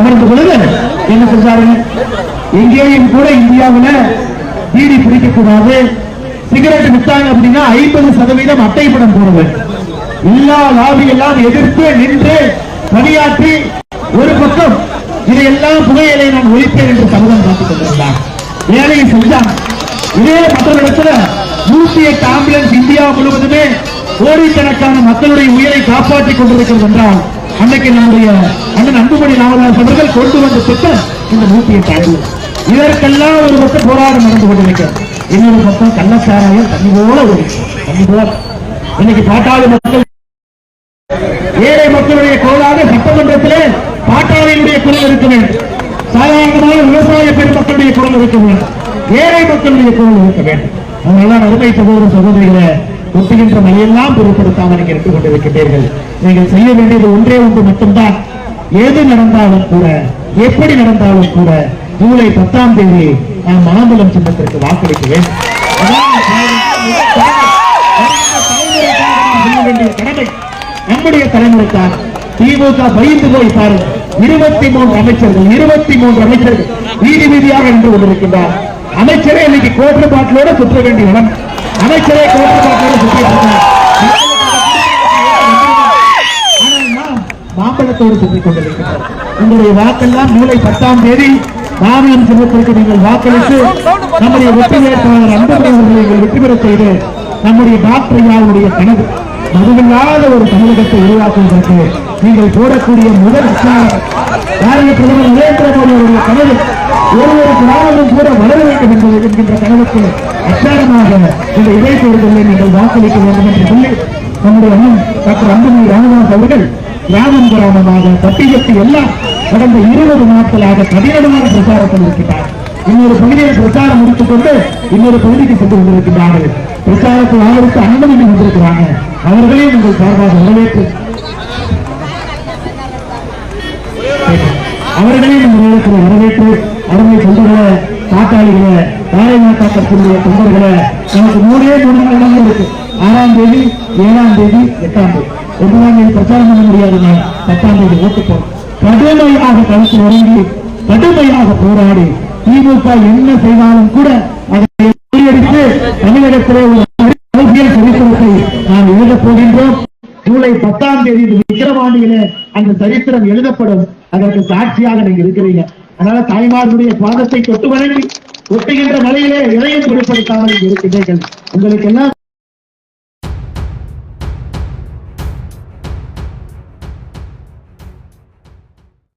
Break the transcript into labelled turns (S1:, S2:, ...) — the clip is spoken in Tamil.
S1: அமர்ந்த பொழுது என்ன சொல்றாரு? எங்கேயும் கூட இந்தியாவுல பீடி பிடிக்கக்கூடாது. சிகரெட் வித்தாங்க அப்படின்னா ஐம்பது சதவீதம் அட்டை படம் போடுவேன். எல்லா லாபி எல்லாம் எதிர்த்து நின்று பணியாற்றி ஒரு பக்கம் இதையெல்லாம் புகையிலை நான் ஒழிப்பேன் என்று சபதம் காத்துக் கொண்டிருந்தார் வேலையை செஞ்சான். இதே மற்ற இடத்துல நூத்தி எட்டு ஆம்புலன்ஸ் இந்தியா முழுவதுமே கோடிக்கணக்கான மக்களுடைய உயிரை காப்பாற்றிக் கொண்டிருக்கிறது என்றால் அன்னைக்கு நம்முடைய அண்ணன் அன்புமணி ராமதாஸ் அவர்கள் கொண்டு வந்த திட்டம் இந்த நூத்தி தாண்டி. இதற்கெல்லாம் ஒரு பக்கம் போராட்டம் நடந்து கொண்டிருக்கிறது. இன்னொரு பக்கம் கள்ளச்சாராயம் தண்ணி போல ஒரு தண்ணி போல. இன்னைக்கு பாட்டாளி மக்கள் ஏழை மக்களுடைய குரலாக சட்டமன்றத்திலே பாட்டாளியினுடைய குரல் இருக்க வேண்டும். சாதாரணமாக விவசாய பெருமக்களுடைய குரல் இருக்க வேண்டும். ஏழை மக்களுடைய குரல் இருக்க வேண்டும். அதனால அருமை சகோதர சகோதரிகளை ஒட்டுகின்ற மையெல்லாம் பொருட்படுத்தாமல் நீங்கள் இருந்து கொண்டிருக்கின்றீர்கள் நீங்கள் செய்ய வேண்டியது ஒன்றே ஒன்று மட்டும்தான். எது நடந்தாலும் கூட எப்படி நடந்தாலும் கூட ஜூலை பத்தாம் தேதி நாம் மாம்பழம் சின்னத்திற்கு வாக்களிக்க வேண்டும் கடமை நம்முடைய தலைமுறைத்தான் திமுக பயந்து போய் பாருங்க. இருபத்தி மூன்று அமைச்சர்கள் இருபத்தி மூன்று அமைச்சர்கள் வீதி வீதியாக நின்று கொண்டிருக்கின்றார். அமைச்சரே இன்னைக்கு கோட்டு பாட்டிலோட சுற்ற வேண்டிய இடம். அமைச்சரே மாம்பழத்தோடு சுற்றிக் கொண்டிருக்கிறார். உங்களுடைய வாக்கெல்லாம் ஜூலை பத்தாம் தேதி மாநிலம் சின்னத்திற்கு நீங்கள் வாக்களித்து நம்முடைய வெற்றி வேட்பாளர் அன்புமணி அவர்களை வெற்றி பெற செய்து நம்முடைய டாக்டர் ஐயாவுடைய கனவு மதுவில்லாத ஒரு தமிழகத்தை உருவாக்குவதற்கு நீங்கள் போடக்கூடிய முதல் ஸ்தானம் பிரதமர்? நரேந்திர மோடி அவருடைய கனவு ஒரு ஒரு கிராமமும் கூட வளர வேண்டும் கழகத்தில் அச்சாரமாக இந்த இடைத்தேர்தலில் நீங்கள் வாக்களிக்க வேண்டும் என்று சொல்லி நம்முடைய அண்ணன் டாக்டர் அன்புமணி ராமதாஸ் அவர்கள் கிராமம் கிராமமாக தட்டி எல்லாம் கடந்த இருபது நாட்களாக கடினமான பிரச்சாரத்தில் இருக்கிறார் இன்னொரு பகுதியில் பிரச்சாரம் முடித்துக் கொண்டு இன்னொரு பகுதிக்கு சென்று கொண்டிருக்கிறார்கள் பிரச்சாரத்தை ஆதரித்து அனுமதி வந்திருக்கிறாங்க அவர்களையும் நீங்கள் சார்பாக வரவேற்று அவர்களையும் இந்த நேரத்தில் வரவேற்று அருமை சொல்லுகிற பாட்டாளிகளை பாறை மாட்டா தொண்டர்களை நமக்கு மூணே மூணு இருக்கு ஆறாம் தேதி ஏழாம் தேதி எட்டாம் தேதி. ஒன்பதாம் தேதி பிரச்சாரம் பண்ண முடியாதுங்க பத்தாம் தேதி ஓட்டு போடும் கடுமையாக களத்தில் இறங்கி கடுமையாக போராடி திமுக என்ன செய்தாலும் கூட அதை முறியடித்து தமிழகத்திலே ஒரு அரசியல் சரித்திரத்தை நாம் எழுதப் போகின்றோம். ஜூலை பத்தாம் தேதி விக்கிரவாண்டியிலே அந்த சரித்திரம் எழுதப்படும். அதற்கு சாட்சியாக நீங்க இருக்கிறீங்க அதனால தாய்மார்களுடைய பாதத்தை தொட்டு வணங்கி ஒட்டுகின்ற மலையிலே இறையும் பொருட்படுத்தாமல் இருக்கின்றீர்கள். உங்களுக்கு எல்லாம்